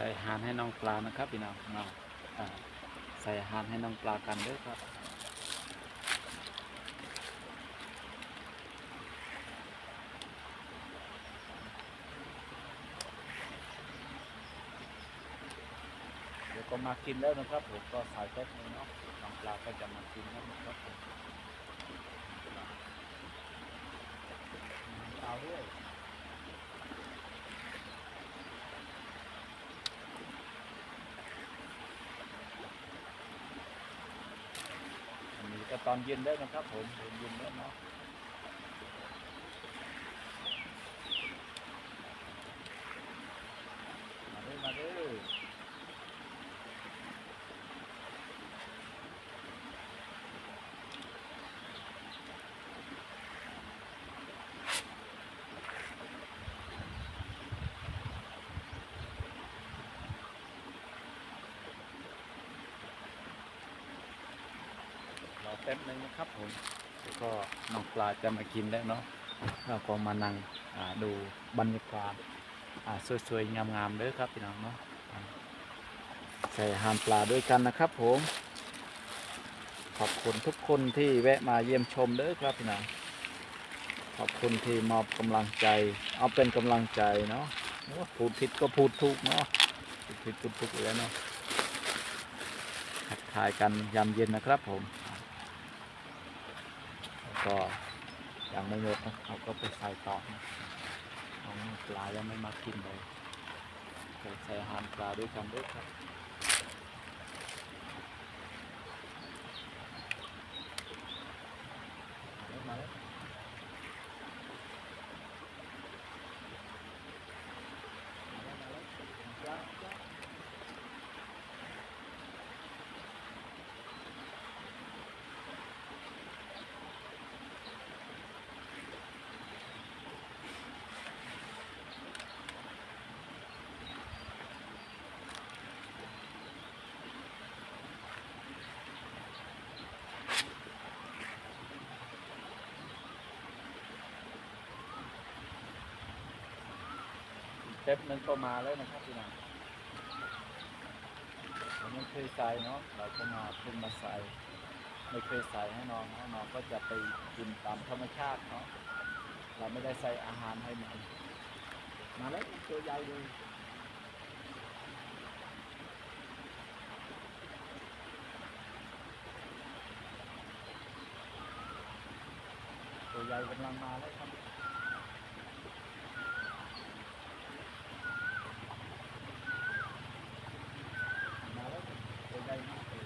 ใส่หารให้น้องปลานะครับพี่น้องมาใส่หารให้น้องปลากันด้วยครับเดี๋ยวก็มากินแล้วนะครับผมก็ใส่แป๊บนึงเนาะน้องปลาก็จะมากินแล้วนะครับผมเอาด้วย อันนี้ก็ตอนเย็นได้นะครับผมเย็นเย็นแล้วเนาะมาด้วยมาด้วย รอแป๊บนึงนะครับผมแล้วก็น้องปลาจะมากินแล้วเนาะเราก็มานั่งดูบรรยากาศสวยๆงามๆเด้อครับพี่น้องเนาะใส่หารปลาด้วยกันนะครับผม ขอบคุณทุกคนที่แวะมาเยี่ยมชมเด้อครับพี่น้องขอบคุณที่มอบกำลังใจ เอาเป็นกำลังใจเนาะพูดผิดก็พูดถูกเนาะพูดผิดพูดถูกแล้วเนาะทักทายกันยามเย็นนะครับผม ก็ยังไม่หมดนะเราก็ไปใส่ต่อนะของปลายังไม่มากินเลยใส่อาหารปลาด้วยกันด้วยครับมาแล้วมาแล้วมาแล้วปลาปลา เต็ปนึงก็มาแล้วนะครับพี่น้องเราไม่เคยใส่เนาะเราก็มาเพิ่งมาใส่ไม่เคยใส่ให้น้องนะน้องก็จะไปกินตามธรรมชาติเนาะเราไม่ได้ใส่อาหารให้มันมาแล้วตัวใหญ่เลยตัวใหญ่กำลังมาแล้วครับ มาแล้วตัวใหญ่มากเลย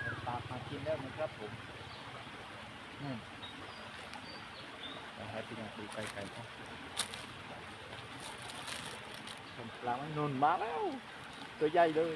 เอาตากมากิน แล้วนะครับผมอืมไปให้พี่น้องดูไกลๆครับปลาไม่นุ่นมาแล้ว ตัวใหญ่เลย